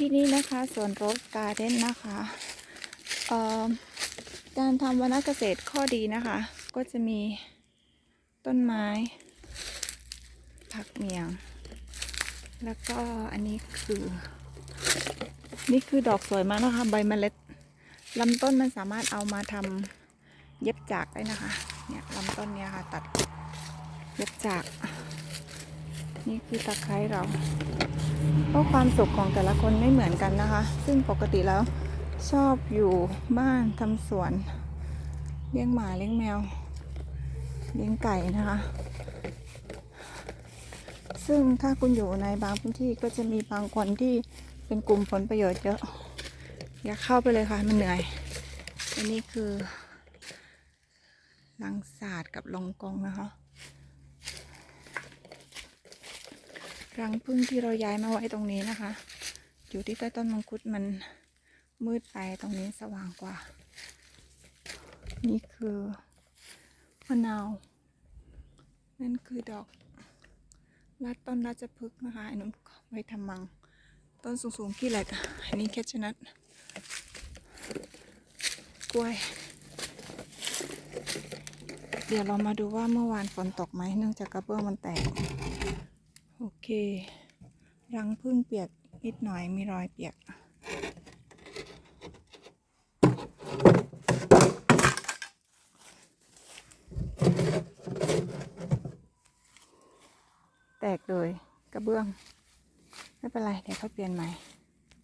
ที่นี่นะคะสวนโรสการ์เด้นนะคะการทำวรรณเกษตรข้อดีนะคะ ก็จะมีต้นไม้ ผักเมียง แล้วก็อันนี้คือ นี่คือดอกสวยมากนะคะ ใบเมล็ดลำต้นมันสามารถเอามาทำเย็บจากได้นะคะ เนี่ยลำต้นเนี้ยค่ะ ตัดเย็บจาก นี่คือตะไคร้เรา เพราะความสุขของแต่ละคนไม่เหมือนกันนะคะ ซึ่งปกติแล้วชอบอยู่บ้านทำสวน เลี้ยงหมาเลี้ยงแมว เลี้ยงไก่นะคะ ซึ่งถ้าคุณอยู่ในบางพื้นที่ก็จะมีบางคนที่เป็นกลุ่มผลประโยชน์เยอะ อย่าเข้าไปเลยค่ะ มันเหนื่อย อันนี้คือลังศาสตร์กับลองกองนะคะ รังพึ่งที่เราย้ายมาไว้ตรงนี้นะคะ อยู่ที่ใต้ต้นมังคุดมันมืดไปตรงนี้สว่างกว่า นี่คือมะนาว นั่นคือดอกรัดต้นราชพฤกษ์นะคะอันนู้นไว้ทำมัง ต้นสูงๆขี้เหล็กอันนี้แคชนัทกล้วย เดี๋ยวเรามาดูว่าเมื่อวานฝนตกไหมเนื่องจากกระเบื้องมันแตก โอเครังพึ่งเปียกนิดหน่อยมีรอยเปียก แตกเลยกระเบื้อง ไม่เป็นไร เดี๋ยวเขาเปลี่ยนใหม่